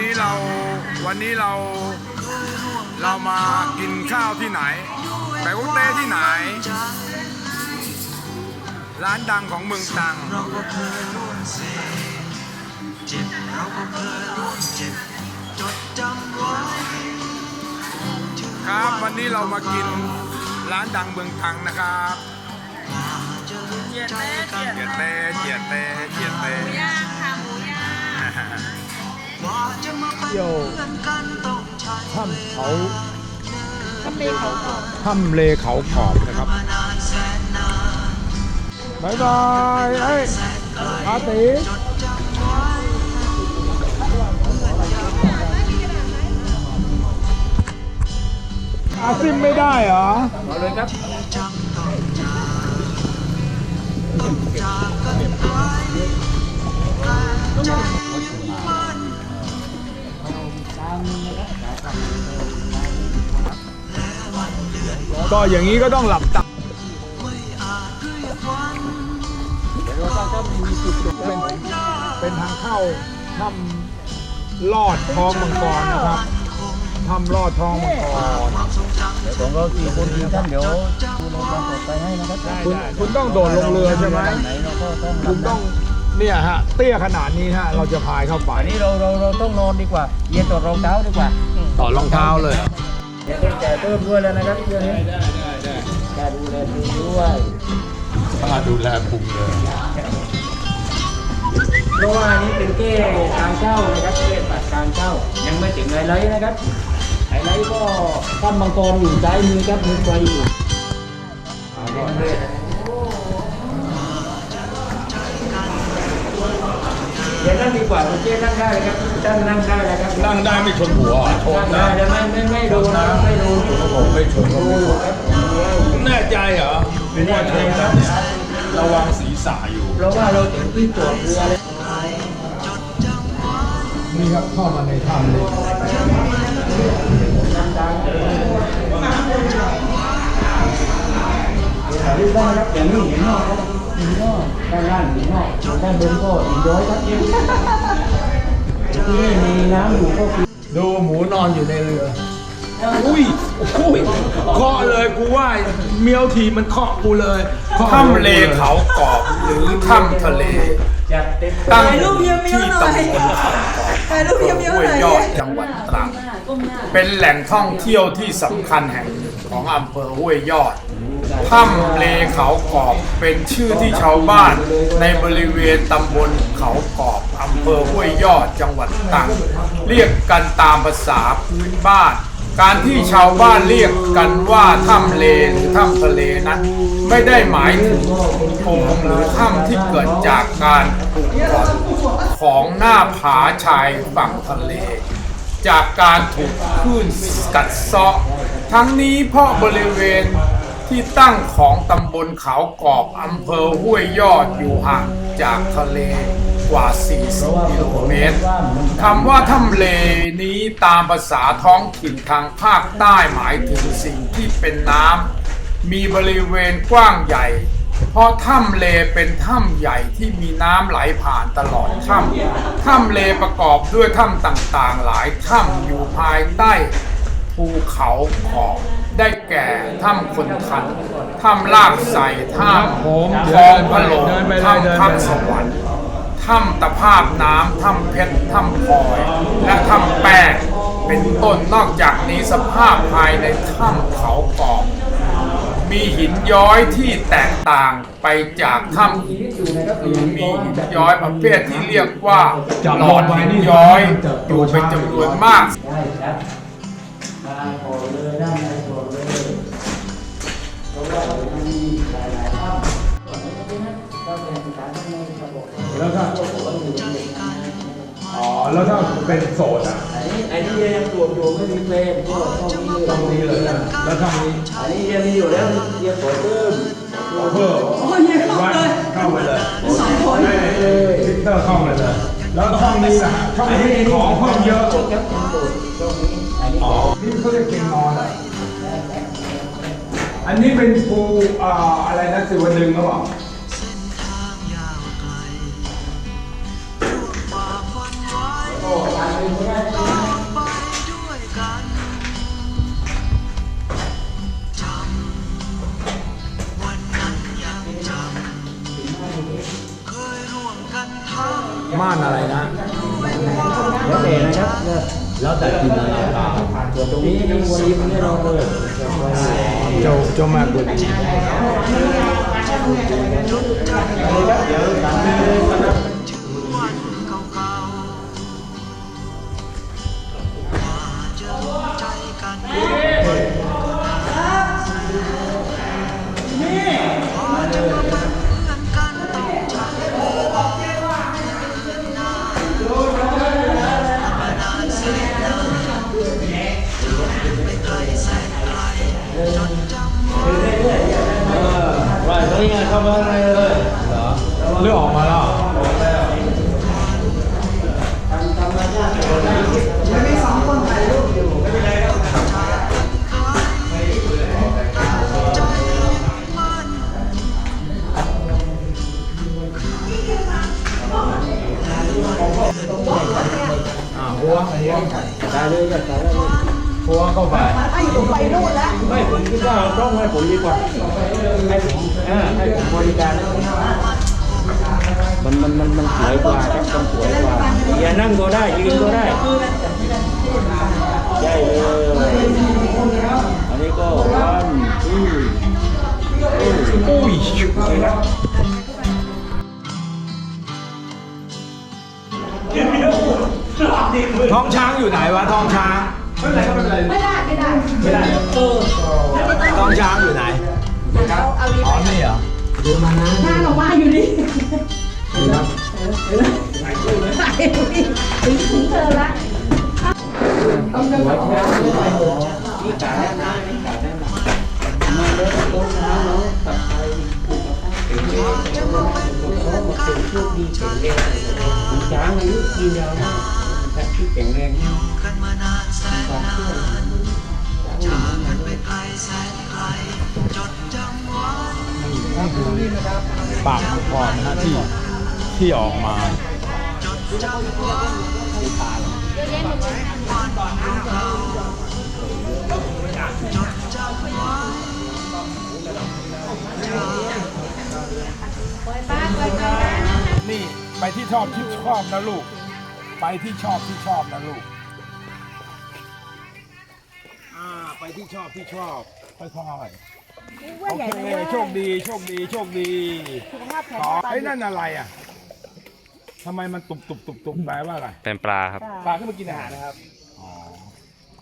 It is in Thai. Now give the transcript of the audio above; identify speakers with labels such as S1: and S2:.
S1: นี้เราวันนี้เราเรามากินข้าวที่ไหนไปกุเต้ที่ไหน ร้านดังของเมืองตรัง
S2: เราก็เคยร่วมเสพเจ็บเราก็เคยร่วมเจ็บจดจำไว้ถึง
S1: ครับวันนี้เรามากินร้านดังเมืองตรังนะครับ
S2: กว่าจะรู้ใจกัน
S1: เจียเต้เจียเต้เจียเต้
S2: เป็นเพื่อนกันต้องใช้
S1: ถ้ำเขา
S3: ก็เป็นเขาก่อน
S1: ถ้ำเลเขาขอบนะครับ
S2: มานานแสนนาน
S1: บายบายเอ้ยอาติ
S2: จดจำไว้
S1: อาซิมไม่ได้เหรอ
S2: ที่จำต้องจากต้องจากกันไกลแต่ใจมัน
S1: ก็อย่างนี้ก็ต้องหลับตา
S2: เรียกวัน
S1: เป็นเป็นทางเข้าถ้ำลอดท้องมังกรนะครับถ้ำลอดท้องมังกร
S4: เดี๋ยวผมก็สี่คนทีมท่านเดี๋ยวดูแลความปลอดภัยให้นะครับ
S1: คุณคุณต้องโดดลงเรือใช่ไหมคุณต้อง เนี่ยฮะเตี้ยขนาดนี้ฮะเราจะพายเข้าไป
S4: อันนี้เราเราเราต้องนอนดีกว่าเย็นต่อดรองเท้าดีกว่า
S1: ต่อรองเท้าเลย
S4: เดี๋ยวต้องจ่ายเพิ่มด้วยแล้วนะครับเรื่องนี้การดูแลดีด้วย
S1: มาดูแลภูมิเลย
S4: เพราะว่าอันนี้เป็นเก้การเช่านะครับเก้บัตรการเช่ายังไม่ถึงไฮไลท์นะครับไฮไลท์ก็ถ้ำมังกรอยู่ซ้ายมือครับมือไฟอยู่ ดี๋ยวมันเลยเดี๋ยวนั่งดีกว่าคุณเจ้นั่งได้เลยครับท่านนั่งได้เลยครับ
S1: นั่งได้ไม่ชนหัวชน
S4: นั่งได้
S1: นะ
S4: แต่ไม่ไม่ไม่โดนนะไม่โดน
S1: ผมไม่ชน
S4: ดูอยู่ครับ
S1: แน่ใจเหรอผมว่าชนแล้วเนี่ยระวังศีรษะอยู่
S4: เพราะว่าเราถึงที่ตรวจเรือเลย
S2: จดจำไว้
S1: นี่ครับเข้ามาในถ้ำเลย
S4: ถ่ายรูปได้นะครับอย่างนี้เห็นนอกครับเห็นนอกด้านล่างเห็นนอกส่วนด้านบนก็เห็นย้อยครับที่นี่มีน้ำอยู่ก็คือ
S1: ดูหมูนอนอยู่ในเรือ อุ้ยอุ้ยเคาะเลยกูว่าเมียวทีมันเคาะกูเลยถ้ำเลเขากอบหรือถ้ำทะเล
S4: จัดเต็ม
S1: ตั้ง
S3: ถ่ายรูปเมียวๆหน่อย
S1: ที่ตำบลเขากอบ
S3: ถ่ายรูปเมียวๆห
S1: ห้วย
S3: น่อย
S1: ยอดจังหวัดตรังเป็นแหล่งท่องเที่ยวที่สำคัญแห่งหนึ่งของอำเภอห้วยยอด ถ้ำเลเขากอบเป็นชื่อที่ชาวบ้านในบริเวณตำบลเขากอบอำเภอห้วยยอดจังหวัดตรังเรียกกันตามภาษาพื้นบ้าน การที่ชาวบ้านเรียกกันว่าถ้ำเลหรือถ้ำทะเลนั้นไม่ได้หมายถึงโพรงหรือถ้ำที่เกิดจากการผุกร่อนของหน้าผาชายฝั่งทะเล จากการถูกคลื่นกัดเซาะ ทั้งนี้เพราะบริเวณ ที่ตั้งของตำบลเขากอบอำเภอห้วยยอดอยู่ห่างจากทะเลกว่า 40 กิโลเมตรคำว่าถ้ำเลนี้ตามภาษาท้องถิ่นทางภาคใต้หมายถึงสิ่งที่เป็นน้ำมีบริเวณกว้างใหญ่ เพราะถ้ำเลเป็นถ้ำใหญ่ที่มีน้ำไหลผ่านตลอดถ้ำถ้ำเลประกอบด้วยถ้ำต่างๆ หลายถ้ำอยู่ภายใต้ภูเขาขอบ ได้แก่ถ้ำคนทันถ้ำลากใส่ถ้ำคลองพะโลงถ้ำพักสวรรค์ถ้ำตะภาพน้ำถ้ำเพชรถ้ำพลอย และถ้ำแป้งเป็นต้นนอกจากนี้สภาพภายในถ้ำเขากอบ มีหินย้อยที่แตกต่างไปจากถ้ำอื่นคือมีหินย้อยประเภทที่เรียกว่าหลอดหินย้อยอยู่เป็นจำนวนมาก
S4: ได้ครับ
S1: แล้วถ้าอ๋อแล้วถ้าเป็นโสดอะ
S4: อันนี้อันนี้ยังตรวจอยู่ไม่มีเพลงก็ช่องนี้เลย
S1: ตรงนี้เลยนะแล้วถ้านี้
S4: อันนี้ยังมีอยู่แล้วยังขอเพิ่ม
S1: เพิ่ม
S3: โอ้ยยังเข้าเลย
S1: เข้าไปเลย
S3: สองคน
S1: ให้ฟิลเตอร์เข้าไปเลยแล้วช่องนี้นะช่องนี้ของเพิ่มเยอะ
S4: ครับยังตรวจช่องนี้อันนี้
S1: อ๋อนี่เขาเรียกเกงนอนอะอันนี้เป็นภูอ่าอะไรนะสิวดึงหรือเปล่า
S2: ม่าน
S4: อะ
S1: ไรนะ
S4: แล้วแต่นะครับ แล้วแต่กินตนาการตรงนี้นี่วันนี้มไม่รอเลย
S1: เจ้าเจ้ามา
S4: กกว่าเดี๋ยวตามนี้เลยนะ
S2: นี้ไง
S4: เข้ามาอะไรเลยเหรอ
S1: เลือกออกมาแล้วอ่าหัวอันนี้
S4: ได้เลยครับได้เลย
S1: หัวเข้าไป
S3: ไอ้อยู่ไปนู่นแล้ว
S4: ไม่ผมคิดว่าเอาต้องให้ผมดีกว่าให้ผมอ่าให้ผมบริการมันมันมันมันสวยกว่าครับมันสวยกว่าอย่านั่งก็ได้ยืนก็ได้ใช่เลยอันนี้ก็วันที่
S1: อุ้ยท้องช้างอยู่ไหนวะท้องช้าง
S3: ไม่ได้ไม่ได้
S1: ไม่ได้ท้องช้างอยู่ไหน
S3: เอาดี
S1: อ๋อนี่เหรอ
S3: หน้าออกมาอยู่ดิถึงถึงเธอละ
S4: ช้างอายุยืนยาวนะครับที่แข็งแรง
S2: กันมาน
S1: ปากมังกรนะฮะที่ที่ออกมา
S2: จดจำไว้วันเราจดจำไว้
S1: นี่ไปที่ชอบที่ชอบนะลูก ไปที่ชอบที่ชอบนะลูกอ่าไปที่ชอบที่ชอบค่อยๆ โอเคโชคดีโชคดีโชคดีขอไอ้ยนั่นอะไรอะทำไมมันตุบตุบตุบตุบแปลว่าอะไร
S5: เป็นปลาครับ
S1: ปลาขึ้นมากินอาหารนะครับ